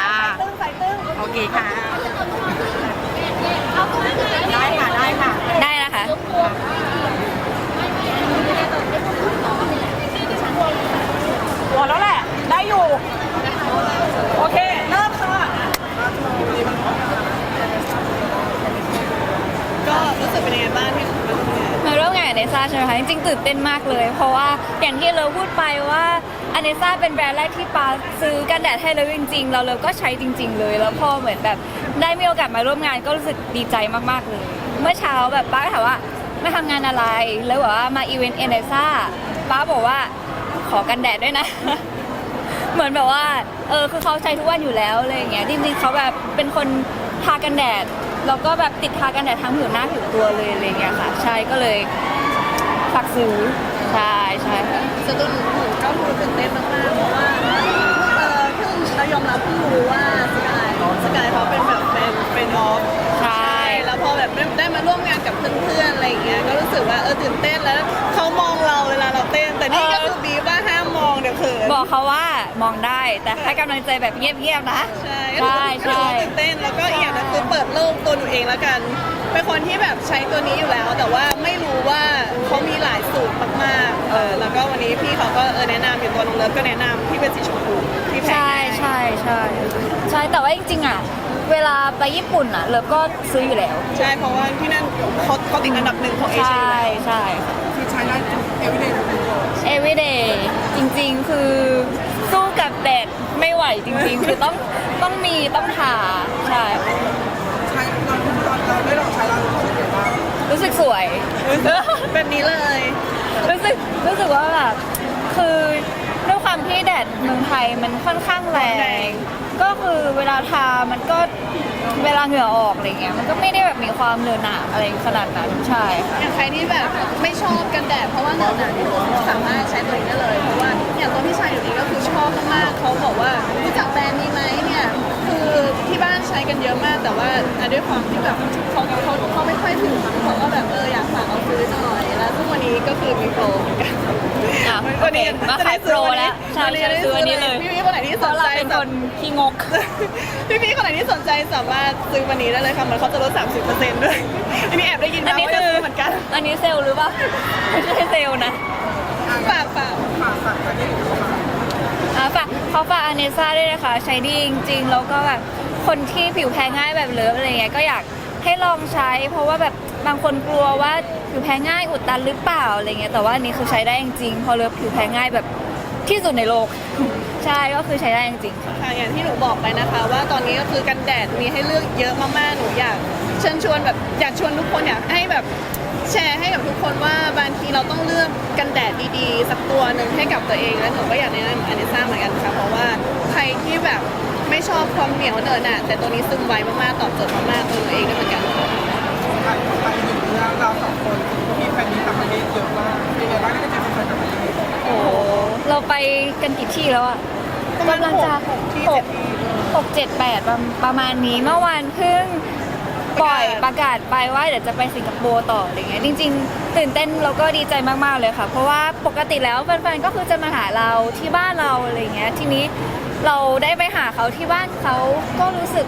เคจ้าตึ้งใส่ตึ้งโอเคค่ะ ได้ค่ะ ได้ค่ะได้นะคะ หมดแล้วแหละ ได้อยู่ โอเค เริ่มค่ะ ก็รู้สึกเป็นยังไงบ้างที่มาร่วมงานมาร่วมงานกับเนซ่าใช่ไหมคะจริงๆตื่นเต้นมากเลย เพราะว่าอย่างที่เราพูดไปว่า อเนซ่าเป็นแบรนด์แรกที่ปาซื้อกันแดดให้เราจริงๆ เราเราก็ใช้จริง ๆ เลย แล้วพอเหมือนแบบได้มีโอกาสมาร่วมงานก็รู้สึกดีใจมากๆเลย เมื่อเช้าแบบป้าก็ถามว่ามาทำงานอะไร แล้วบอกว่ามาอีเวนต์เอเนซ่าป้าบอกว่าขอกันแดดด้วยนะ เหมือนแบบว่า เออคือเขาใช้ทุกวันอยู่แล้วอะไรอย่างเงี้ยจริงๆเขาแบบเป็นคนทากันแดดแล้วก็แบบติดทากันแดดทั้งผิวหน้าผิวตัวเลยอะไรอย่างเงี้ยค่ะ ใช่ก็เลยฝากซื้อ ใช่ใช่ค่ะส่วนตัวหนูหนูก็รู้ตื่นเต้นมากๆเพราะว่าเออเพิ่งเรายอมรับเพิ่งรู้ว่าสกายสกายเขาเป็นแบบเป็นเป็นออฟใช่ แล้วพอแบบได้ได้มาร่วมงานกับเพื่อนๆอะไรอย่างเงี้ยก็รู้สึกว่าเออตื่นเต้นแล้วเขามองเราเวลาเราเต้นแต่นี่ก็คือบีบว่าห้ามมองเดี๋ยวเขินบอกเขาว่ามองได้แต่ให้กำลังใจแบบเงียบๆนะ ใช่ใช่ใช่ ตื่นเต้นแล้วก็อีกอย่างหนึงคือเปิดโลกตัวหนูเองแล้วกัน เป็นคนที่แบบใช้ตัวนี้อยู่แล้ว แต่ว่าไม่ รู้ว่าเขามีหลายสูตรมากๆเออแล้วก็วันนี้พี่เขาก็เออแนะนำอยู่ตัวน้องเลิฟก็แนะนำที่เป็นสีชมพูที่แพงใช่ใช่ใช่ใช่แต่ว่าจริงๆอะเวลาไปญี่ปุ่นอะเราก็ซื้ออยู่แล้ว ใช่เพราะว่าที่นั่นเขาเขาติดอันดับหนึ่งของเอเชีใช่ยใช่คือใช้ได้เอวิเดน everyday จริงๆคือสู้กับแดดไม่ไหวจริงๆ คือต้องต้องมีต้องทาใช่ใช้ตอนตอนเราได้ลองใช้แล้วรู้สึกยังไงบ้าง รู้สึกสวย แบบนี้เลย รู้สึกรู้สึกว่าแบบคือด้วยความที่แดดเมืองไทยมันค่อนข้างแรง ก็คือเวลาทามันก็เวลาเหงื่อออกอะไรเงี้ยมันก็ไม่ได้แบบมีความเหนอะหนะอะไรขนาดนั้นใช่ค่ะอย่างใครที่แบบไม่ชอบกันแดดเพราะว่าเหนอะหนาเนี่ยสามารถใช้ตัวนี้ได้เลยเพราะว่าอย่างตัวพี่ชายอยู่นี้ก็คือชอบมากๆเขาบอกว่ารู้จักแบรนด์นี้ไหมเนี่ย คือที่บ้านใช้กันเยอะมาก แต่ว่าอะด้วยความที่แบบเขาเขาเขาไม่ค่อยถึงมั้งเขาก็แบบเอออยากฝากเอาซื้อหน่อยแล้วทุกวันนี้ก็คือมีโปรเหมือนกัน อะวันนี้โอเคมาขายโปรแล้วใช่วันนี้ใช่ซื้ออันนี้เลยพี่พี่คนไหนที่เพสราะนเราใจเป็นคนขี้งก พี่พี่คนไหนที่สนใจสามารถซื้อวันนี้ได้เลยค่ะมันเขาจะลด 30%ด้วย อันนี้แอบได้ยินอัมานนี้ว่าจะคือซื้อเหมือนกันอันนี้เซลล์หรือเปล่าไม่ใช่เซลล์นะ ฝากฝาก ฝากฝากอันนี้ อะฝากเขาฝากอเนซ่าด้วยนะคะใช้ดีจริงๆ แล้วก็แบบคนที่ผิวแพ้ง่ายแบบเลิฟอะไรเงี้ยก็อยากให้ลองใช้ เพราะว่าแบบบางคนกลัวว่าผิวแพ้ง่ายอุดตันหรือเปล่าอะไรเงี้ยแต่ว่าอันนี้คือใช้ได้จริงๆเพราะเลิฟผิวแพ้ง่ายแบบที่สุดในโลก ใช่ก็คือใช้ได้จริงๆค่ะ ค่ะอย่างที่หนูบอกไปนะคะ ว่าตอนนี้ก็คือกันแดดมีให้เลือกเยอะมากๆ หนูอยากเชิญชวนแบบอยากชวนทุกคนอยากให้แบบ แชร์ให้กับทุกคนว่าบางทีเราต้องเลือกกันแดดดีๆ สักตัวหนึ่งให้กับตัวเองแล้วหนูก็อยากแนะนำอันนี้ซ่าเหมือนกันค่ะเพราะว่าใครที่แบบไม่ชอบความเหนียวเหนอะหนะแต่ตัวนี้ซึมไวมากๆตอบโจทย์มากๆตัวหนูเองด้วยเหมือนกันค่ะไปถึงเรื่องเราสองคนมีแฟนมีต่างประเทศเยอะมากเป็นไงบ้างที่ได้เจอแฟนต่างประเทศโอ้โหเราไปกันกี่ที่แล้วอะประมาณกำลังจะหกที่หเจ็กดที่ หกเจ็ดแปดประประมาณนี้เมื่อวานเพิ่ง ปล่อยประกาศไปว่าเดี๋ยวจะไปสิงคโปร์ต่ออะไรเงี้ยจริง ๆ ตื่นเต้นแล้วก็ดีใจมากๆเลยค่ะ เพราะว่าปกติแล้วแฟนๆก็คือจะมาหาเราที่บ้านเราอะไรเงี้ยทีนี้เราได้ไปหาเขาที่บ้านเขาก็รู้สึก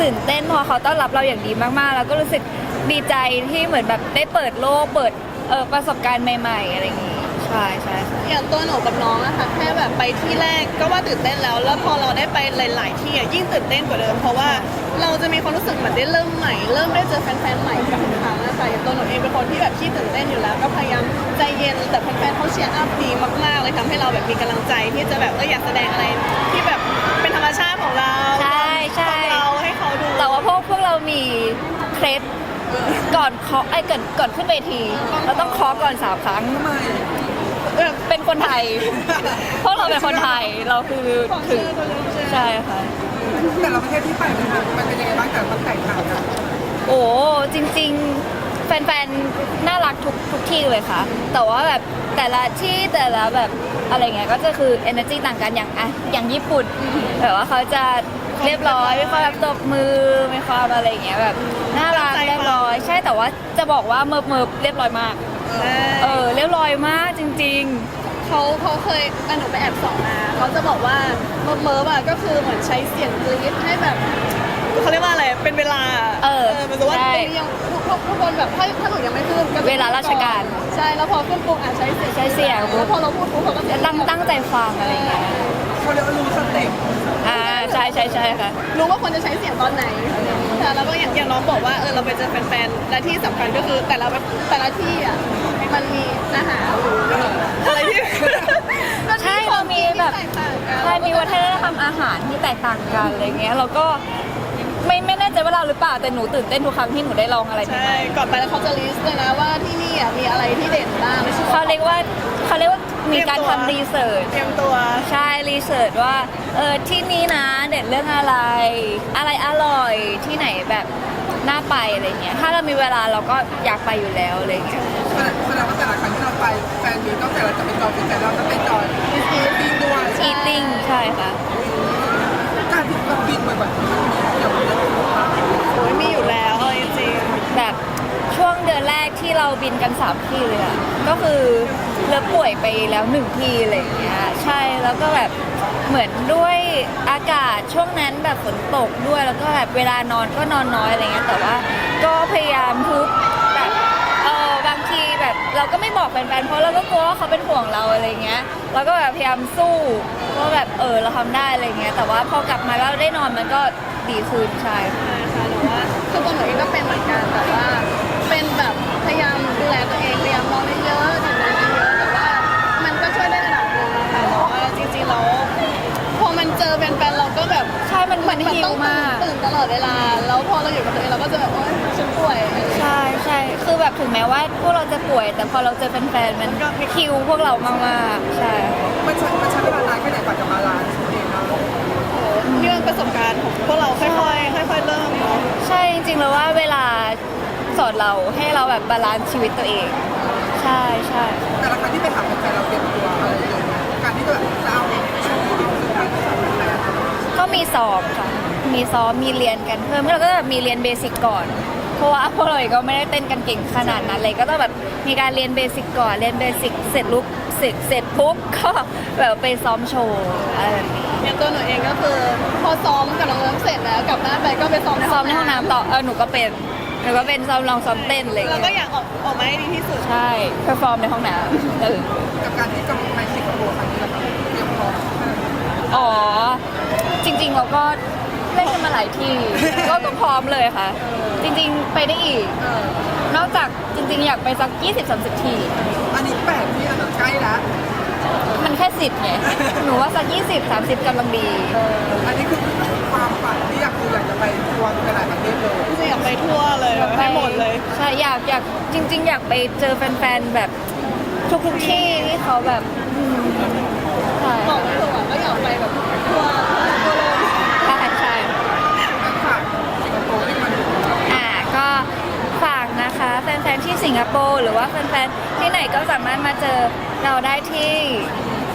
ตื่นเต้นเพราะเขาต้อนรับเราอย่างดีมากๆ แล้วก็รู้สึกดีใจที่เหมือนแบบได้เปิดโลกเปิดเออประสบการณ์ใหม่ ๆ อะไรอย่างงี้ใช่ใช่ อย่างตัวหนูกับน้องอะค่ะแค่แบบไปที่แรกก็ว่าตื่นเต้นแล้ว แล้วพอเราได้ไปหลาย ๆ ที่อะยิ่งตื่นเต้นกว่าเดิม เพราะว่าเราจะมีความรู้สึกเหมือนได้เริ่มใหม่ เริ่มได้เจอแฟน ๆ ใหม่กับทุกครั้งอะค่ะอย่างตัวหนูเองเป็นคนที่แบบขี้ตื่นเต้นอยู่แล้ว ก็พยายามใจเย็นแต่แฟนๆเขาเชียร์อัพดีมากๆเลยทำให้เราแบบมีกำลังใจที่จะแบบเอออยากแสดงอะไรที่แบบเป็นธรรมชาติของเราใช่ใช่ของเราให้เขาดูแต่ว่าพวกพวกเรามีเคล็ดก่อนเคาะไอ้ก่อนก่อนขึ้นเวที เราต้องเคาะก่อนสามครั้งทำไม เออเป็นคนไทย พวกเราเป็นคนไทย เราคือของถึชื่งอตัวนี้ใช่ใช่ค่ะ แต่ละประเทศที่ไปมันมันเป็นยังไงบ้างแต่มันแตกต่างกันโอ้จริงๆ แฟนๆ น่ารักทุกทุกที่เลยค่ะ แต่ว่าแบบแต่ละที่แต่ละแบบอะไรเงี้ยก็จะคือ energy ต่างกันอย่างอะอย่างญี่ปุ่นแบบว่าเขาจะเรียบร้อยมีความแบบตบมือมีความอะไรเงี้ยแบบน่ารักเรียบร้อย ใช่แต่ว่าจะบอกว่าเมิบเมิบเรียบร้อยมาก เออเรียบร้อยมากจริง เขาเขาเขาเคยอันหนูไปแอบส่องมาเขาจะบอกว่าเมิร์ฟเมิร์ฟอะก็คือเหมือนใช้เสียงกรี๊ดให้แบบเขาเรียกว่าอะไร เป็นเวลาเออเหมือนกับว่าใช่ ตรงนี้ยังทุกทุกทุกคนแบบถ้าถ้าหนูยังไม่ขึ้นก็จะเวลาราชการ ใช่แล้วพอขึ้นปุ๊บอะใช้เสียงใช้เสียงปุ๊แล้บวพอเราพูดปุ๊บเขาก็จะ ตั้งตั้งใจฟังอะไรอย่างเงี้ยเขาเรียกว่ารู้สเต็ปอ่าใช่ใช่ใช่ค่ะ รู้ว่าควรจะใช้เสียงตอนไหนแต่แล้วก็อย่างอย่างน้องบอกว่าเออเราไปเจอแฟนๆ และที่สำคัญก็คือแต่ละแต่ละที่อะ มันมีอาหารอะไรที่ ใช่เรามีแบบแตกต่างกันใช่มีวัฒนธรรมอาหารที่แตกต่างกันอะไรเงี้ยแล้วก็ไม่ไม่แน่ใจว่าเราหรือเปล่าแต่หนูตื่นเต้นทุกครั้งที่หนูได้ลองอะไรใหใช่ม่ก่อนไปแล้วเขาจะลิสต์เลยนะว่าที่นี่อะมีอะไรที่เด่นบ้างไม่ใช่ๆเขาเรียกว่าเขาเรียกว่ามีการทำรีเสิร์ช เตรียมตัว ใช่รีเสิร์ชว่าเออที่นี้นะเด่นเรื่องอะไร อะไรอร่อยที่ไหนแบบน่าไปอะไรเงี้ยถ้าเรามีเวลาเราก็อยากไปอยู่แล้วอะไรเงี้ย แสดงแสดงว่าแต่ละครั้งที่เราไปแฟนมีต้องแต่เราจะไปจอยแต่เราต้องไปจอยอีทีบินด้วยอีติ้งใช่ค่ะการที่เราบินบ่อยๆมันมีเกี่ยวกับเรื่องสุขภาพโอ้ยมีอยู่แล้วเอาจริงแบบช่วงเดือนแรกที่เราบินกันสามที่เลยอะก็คือเลิกป่วยไปแล้วหนึ่งที่อะไรอย่างเงี้ยใช่แล้วก็แบบเหมือนด้วยอากาศช่วงนั้นแบบฝนตกด้วยแล้วก็แบบเวลานอนก็นอนน้อยอะไรเงี้ยแต่ว่าก็พยายามทุกแบบเออบางทีแบบ เราก็ไม่บอกแฟนๆเพราะเราก็กลัวว่าเขาเป็นห่วงเราอะไรเงี้ยเราก็แบบพยายามสู้ว่าแบบเออเราทำได้อะไรเงี้ยแต่ว่าพอกลับมาแล้วได้นอนมันก็ดีขึ้นใช่ค่ะ ถึงแม้ว่าพวกเราจะป่วย แต่พอเราเจอแฟนๆมันคิวพวกเรามากๆใช่มันใช้มันใช้เวลานานแค่ไหนกว่าจะบาลานซ์ตัวเองนะนี่เป็นประสบการณ์ของพวกเราค่อยๆค่อยๆเริ่มเนาะใช่จริงๆแล้วว่าเวลาสอนเราให้เราแบบบาลานซ์ชีวิตตัวเอง ใช่ใช่แต่ละครั้งที่ไปหาแฟนเราเตรียมตัวอะไรอย่างเงี้ยการที่แบบจะเอาโชว์เอาสุดท้ายจะสอนแฟนก็มีซ้อมค่ะมีซ้อมมีเรียนกันเพิ่มแล้วก็แบบมีเรียนเบสิกก่อน เพราะว่าพวกเราเองก็ไม่ได้เต้นกันเก่งขนาดนั้นเลยก็ต้องแบบมีการเรียนเบสิกก่อนเรียนเบสิกเสร็จลุกเสร็จเสร็จปุ๊บก็แบบไปซ้อมโชว์อะไรแบบนี้อย่างตัวหนูเองก็คือพอซ้อมกับน้องเลิฟเสร็จแล้วกลับบ้านไปก็ไปซ้อมในซ้อมในห้องน้ำต่อเออหนูก็เป็นหนูก็เป็นซ้อมลองซ้อมเต้นอะไรอย่างแล้วก็เงี้ยอยากออกออกมาให้ดีที่สุด ใช่เพอร์ฟอร์มในห้องน้ำเออ กับการที่จะไปสิงคโปร์ครั้งนี้นะครับเตรียมพร้อมขนาดไหนอ๋อ จริงๆเราก็ เล่นกันมาหลายที่ ก็ก็พร้อมเลยค่ะ จริงๆไปได้อีกเออนอกจากจริงๆ อยากไปสัก 20-30 ทีอันนี้แปดที่อันนั้นใกล้แล้วมันแค่สิบไง หนูว่าสัก 20-30กำลังดีเอออันนี้คือความฝันที่อยากคืออยากจะไปทัวร์ไปหลายประเทศเลยจริงๆอยากไปทั่วเลยให้หมดเลย ใช่อยากอยากจริง ๆ อยากไปเจอแฟนๆแบบทุกทุกๆที่ที่เขาแบบอืมใช่ บอกไม่ถูกอะก็อยากไปแบบทั่วทั่วโลก ใช่ใช่ นักฝากสิงคโปร์ที่มัน อ่าก็ฝากนะคะ แฟนๆ ที่ สิงคโปร์หรือว่าแฟนๆที่ไหนก็สามารถมาเจอเราได้ที่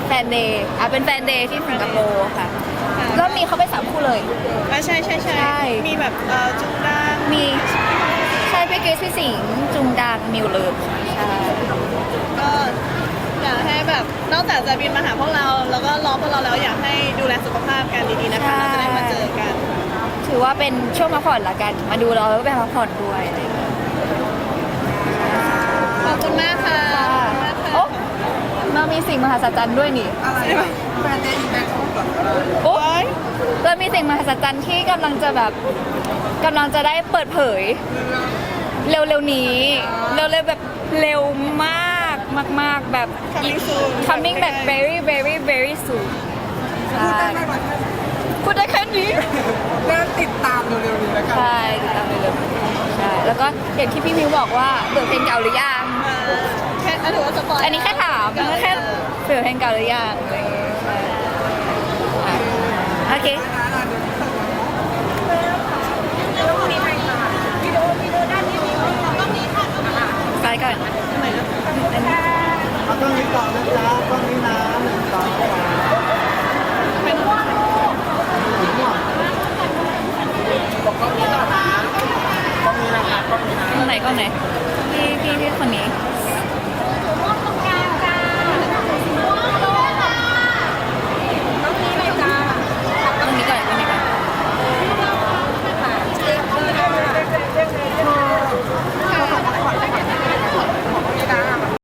แฟนเดย์อะเป็นแฟนเดย์ที่สิงคโปร์ค่ะ ก็มีเขาไปสามคู่เลย อะใช่ใช่ใช่ใช่ มีแบบเอ่อจุงด้างมีใช่พี่เกรซพี่สิงห์จุงดังมิวเลิฟใช่ก็อยากให้แบบนอกจากจะบินมาหาพวกเรา แล้วก็รอพวกเราแล้วอยากให้ดูแลสุขภาพกันดีๆนะคะเราจะได้มาเจอกัน ถือว่าเป็นช่วงพักผ่อนละกัน มาดูเราแล้วก็ไปพักผ่อนด้วยอะไรอย่างเงี้ย ขอบคุณมากค่ะขอบคุณมากค่ะ โอ้เรามี สิ่งมหัศจรรย์ด้วยนี่ อะไรวะแฟนเดย์อีแบงค์เหรอโอ้เรามีสิ่งมหัศจรรย์ที่กำลังจะแบบกำลังจะได้เปิดเผย เร็วๆนี้ เร็วๆแบบเร็วมากมาก ๆ แบบ Coming soon coming แบบ very very very soon ใช่พูดได้ไหมพูดได้แค่นี้ เริ่มติดตามเร็วๆนี้แล้วกัน ใช่ติดตามไปเลยใช่ แล้วก็อย่างที่พี่มิวบอกว่าเบื่อเพลงเก่าหรือยังแค่ อันถือว่าสปอยอันนี้แค่ถามแค่เบื่อเพลงเก่าหรือยังอะไรอย่างเงี้ยใช่อะโอเคไปก่อนเอาต้องนี้ก่อนนะจ๊ะต้องนี้นะหนึ่งสองสามเป็นกล้องไหนกล้องไหนพี่พี่พี่คนนี้